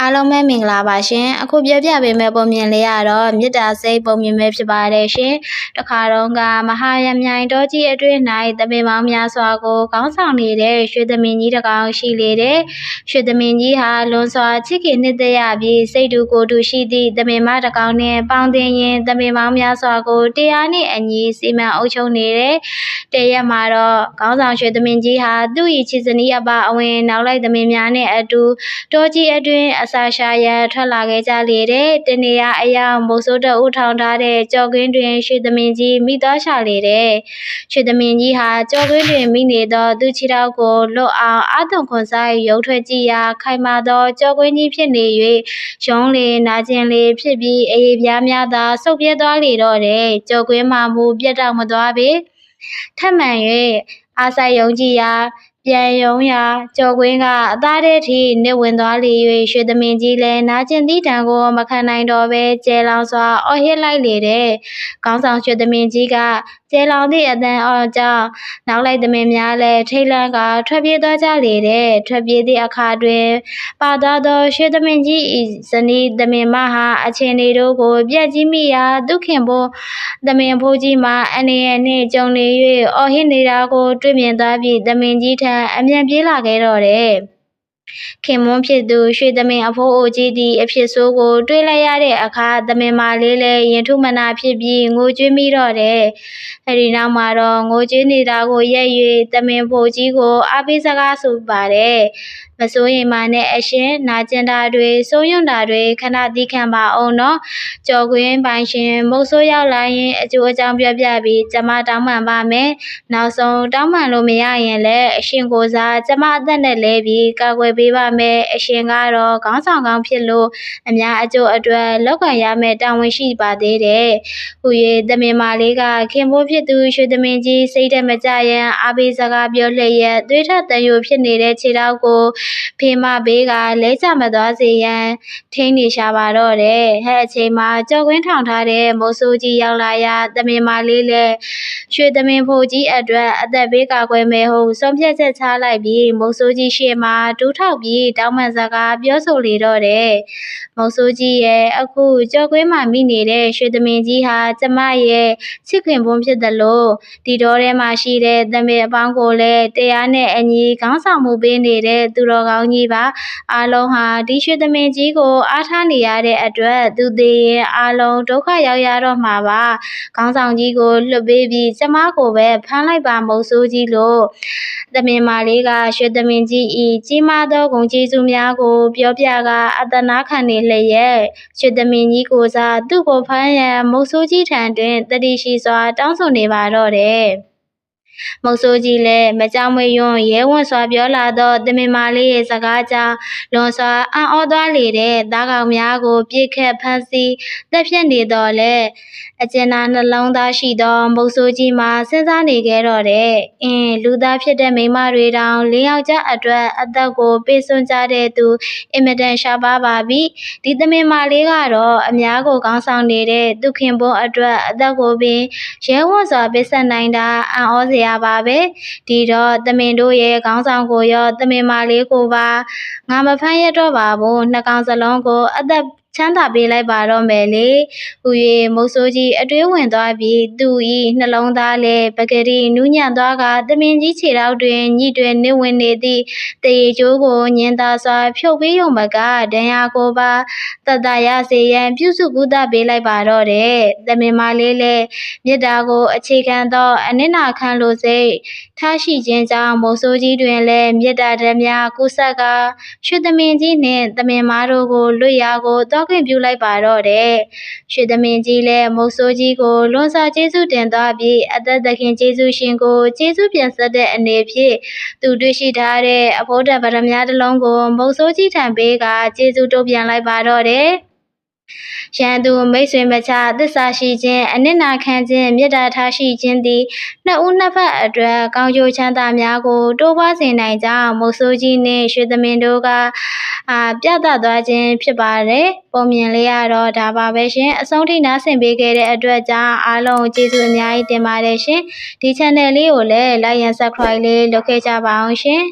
အားလုံးပဲမင်္ဂလာပါရှင်အခုပြောပြပေးမယ့်ပုံမြင်လေးကတော့မေတ္တာစိတ်ပုံမြင်ပဲဖြစ်ပါတယ်ရှင်တခါတော့ကမဟာရမြိုင်တော်ကြီးအတွင်း၌တပင်ပေါင်းများစွာကိုကောင်းဆောင်နေတဲ့ရွှေသမင်းကြီးတကောင်ရှိလေတဲ့ရွှေသမင်းကြီးဟာလွန်စွာချစ်ခင်နှစ်သက်ရပြီးစိတ်တူကိုယ်တူရှိသည့်တပင်မတကောင်နှင့်ပေါင်းတင်ရင်တပင်ပေါင်းများစွာကိုတရားနှင့်အညီစီမံအုပ်ချုပ်နေတဲ့ တရက်မှာတော့ကောင်းဆောင်ရွှေသမင်းကြီးဟာသူ့၏ချစ်စနီးအပအဝင်နောက်လိုက်သမင်းများနှင့်အတူတော်ကြီးအတွင်းအစာရှာရန်ထွက်လာခဲ့ကြလေတဲ့တနေရအယောင်မိုးစိုးတဦးထောင်ထားတဲ့ကြော်ကွင်းတွင်ရွှေသမင်ကြီးမိသွားရှာလေတဲ့ရွှေသမင်ကြီးဟာကြော်ကွင်းတွင်မိနေသောသူခြေထောက်ကိုလွတ်အောင်အာသွန်ခွန်ဆိုင်ရုပ်ထွက်ကြည့်ရာခိုင်မာသောကြော်ကွင်းကြီးဖြစ်နေ၍ရုံးလေနာကျင်လေဖြစ်ပြီးအေးပြားများသာဆုပ်ပြဲသွားလေတော့တဲ့ကြော်ကွင်းမှာမူပြတ်တော့မသွားပေ ထပ်မံ၍အာဆိုင်ယုံကြည်ရာပြန်ယုံရာကြော်ကွင်းကအသားထဲထိနစ်ဝင်သွားလေ၍ရွှေသမင်ကြီးလည်းနာကျင်သည့်တံကိုမခံနိုင်တော့ပဲကျဲလောင်စွာအော်ဟစ်လိုက်လေတဲ့ခေါင်းဆောင်ရွှေသမင်ကြီးကကျဲလောင်သည့်အတန်အော်ကြောင့်နောက်လိုက်သမင်များလည်းထိတ်လန့်ကထွက်ပြေးသွားကြလေတဲ့ထွက်ပြေးသည့်အခါတွင်ပါသွားသောရွှေသမင်ကြီး၏ဇနီးသမင်မဟာအချင်းလေးတို့ကိုပြက်ကြီးမိရာဒုခင်ဖို့သမင်ဖိုးကြီးမှာအနေနဲ့နှင့်ကြုံနေ၍အော်ဟစ်နေတာကို တွေ့မြင်သွားပြီးသမင်ကြီးထံအမြန်ပြေးလာခဲ့တော့တယ် ခင်မွန်းဖြစ်သူရွှေသမင်အဖိုးအိုကြီးသည်အဖြစ်ဆိုးကို တွေးလိုက်ရတဲ့အခါသမင်မလေးလည်းရင်ထုမနာဖြစ်ပြီးငိုကြွေးမိတော့တယ်။အဲဒီနောက်မှာတော့ငိုကြွေးနေတာကိုရက်၍သမင်ဖိုးကြီးကိုအားပေးစကားဆိုပါတယ်။မစိုးရိမ်ပါနဲ့အရှင်နာကျင်တာတွေစိုးရွံ့တာတွေခဏသီးခံပါအောင်နော်ကြော်ခွင်းပိုင်ရှင်မုတ်ဆိုးရောက်လာရင်အကျိုးအကြောင်းပြပြပြီးကျမတောင်းပန်ပါမယ်နောက်ဆုံးတောင်းပန်လို့မရရင်လည်းအရှင်ကိုစားကျမအသက်နဲ့လဲပြီးကာကွယ်ပေးပါမယ်အရှင်ကတော့ခေါင်းဆောင်ကောင်းဖြစ်လို့အများအကျိုးအတွက်လောက်ခံရမယ်တာဝန်ရှိပါသေးတယ်ဟူ၍သမင်မာလေးကခင်ဖိုးဖြစ်သူရွှေသမင်ကြီးစိတ်တမကြရန်အာဘေးစကားပြောလျက်သွေးထတန်ယိုဖြစ်နေတဲ့ခြေထောက်ကိုဖေမဘေးကလဲကျမသွားစေရန်ထိန်းနေရှာပါတော့တယ်ဟဲ့အချိန်မှာကြော်ကွင်းထောင်ထားတဲ့မိုးဆိုးကြီးရောက်လာရာသမင်မလေးလည်းရွှေသမင်ဖို့ကြီးအတွက်အသက်ဘေးကာကွယ်မယ်ဟုဆုံးဖြတ်ချက်ချလိုက်ပြီးမိုးဆိုးကြီးရှေ့မှာဒူးထောက်ပြီးတောင်းပန်စကားပြောဆိုလေတော့တယ်မုံဆိုးကြီးရဲ့အခုကြော်ကွင်းမှာမိနေတဲ့ရွှေသမင်ကြီးဟာကျမရဲ့ချစ်ခင်ပွန်းဖြစ်တယ်လို့ဒီတော်ထဲမှာရှိတဲ့သမင်အပေါင်းကိုလည်းတရားနဲ့အညီခေါင်းဆောင်မှုပေးနေတဲ့သူတော်ကောင်းကြီးပါအားလုံးဟာဒီရွှေသမင်ကြီးကိုအားထားနေရတဲ့အတွက်သူသေးရင်အားလုံးဒုက္ခရောက်ရတော့မှာပါခေါင်းဆောင်ကြီးကိုလွတ်ပေးပြီးကျမကိုပဲဖမ်းလိုက်ပါမုံဆိုးကြီးလို့သမင်မာလေးကရွှေသမင်ကြီးဤကြီးမားသောဂုဏ်ကျေးဇူးများကို ပြောပြကအတနာခံနေလျက်ရွှေသမင်ကြီးကိုစားသူ့ကိုဖမ်းရန်မုံဆိုးကြီးထံတွင်တတိရှိစွာတောင်းဆိုနေပါတော့တယ် မုတ်ဆိုးကြီးလည်းမကြောက်မရွံ့ရဲဝံ့စွာပြောလာသောတမင်မာလေးရဲ့စကားကြောင့်လွန်စွာအံ့ဩသွားလေတဲ့သားကောင်များကိုပြစ်ခတ်ဖမ်းဆီးတပ်ဖြတ်နေတော့လေအကျဉ်းသားနှလုံးသားရှိသောမုတ်ဆိုးကြီးမှာစဉ်းစားနေခဲ့တော့တဲ့အင်းလူသားဖြစ်တဲ့မိမတွေတောင်လေးယောက်ျားအတွက်အသက်ကိုပေးစွန့်ကြတဲ့သူအင်မတန်ရှားပါပါပြီဒီသမင်မာလေးကတော့အများကိုကောင်းဆောင်နေတဲ့သူခင်ဘုံအတွက်အသက်ကိုပင်ရဲဝံ့စွာပေးဆက်နိုင်တာအံ့ဩစရာပါပဲဒီတော့သမင်တို့ရဲ့ခေါင်းဆောင်ကိုရောသမင်မာလေးကိုပါငါမဖမ်းရတော့ပါဘူးနှစ်ကောင်စလုံးကိုအသက် ချမ်းသာပေးလိုက်ပါတော့မယ်လေဟူ၍မုတ်ဆိုးကြီးအတွေးဝင်သွားပြီးသူ၏နှလုံးသားလည်းပကတိနူးညံ့သွားကသမင်ကြီးခြေထောက်တွင်ညှိတွင်နေဝင်နေသည့်တရေကျိုးကိုညင်သာစွာဖြုတ်ပေးရုံမကဒဏ်ရာကိုပါတတရစေရန်ပြုစုကုသပေးလိုက်ပါတော့တယ်သမင်မလေးလည်းမြစ်တာကိုအခြေခံသောအနစ်နာခံလိုစိတ်ထားရှိခြင်းကြောင့်မိုးဆိုးကြီးတွင်လည်းမြစ်တာဓာတ်များကူးဆက်ကရွှေသမင်ကြီးနှင့်သမင်မားတို့ကိုလွတ်ရာကိုတောခွင့်ပြုလိုက်ပါတော့တယ်။ရွှေသမင်ကြီးလည်းမုတ်ဆိုးကြီးကိုလွန်စွာကျေးဇူးတင်သွားပြီးအသက်သခင်ကျေးဇူးရှင်ကိုကျေးဇူးပြန်ဆက်တဲ့အနေဖြင့်သူတွေ့ရှိထားတဲ့အဖို့တပရမများတစ်လုံးကိုမုတ်ဆိုးကြီးထံပေးကကျေးဇူးတုံ့ပြန်လိုက်ပါတော့တယ်။ရန်သူမိတ်ဆွေမချသစ္စာရှိခြင်းအနစ်နာခံခြင်းမေတ္တာထားရှိခြင်းသည်နှစ်ဦးနှစ်ဖက်အတွက်ကောင်းကျိုးချမ်းသာများကို တိုးပွားစေနိုင်ကြောင်းမုတ်ဆိုးကြီးနှင့်ရွှေသမင်တို့က အာပြသသွားခြင်းဖြစ်ပါတယ်ပုံမြင်လေးရတော့ဒါပါပဲရှင်အဆုံးထိနားဆင်ပေးခဲ့တဲ့အတွက်ကြောင့်အားလုံးကျေးဇူးအများကြီးတင်ပါတယ်ရှင်ဒီ channel လေးကိုလည်း like and subscribe လေးလုပ်ခဲ့ကြပါအောင်ရှင်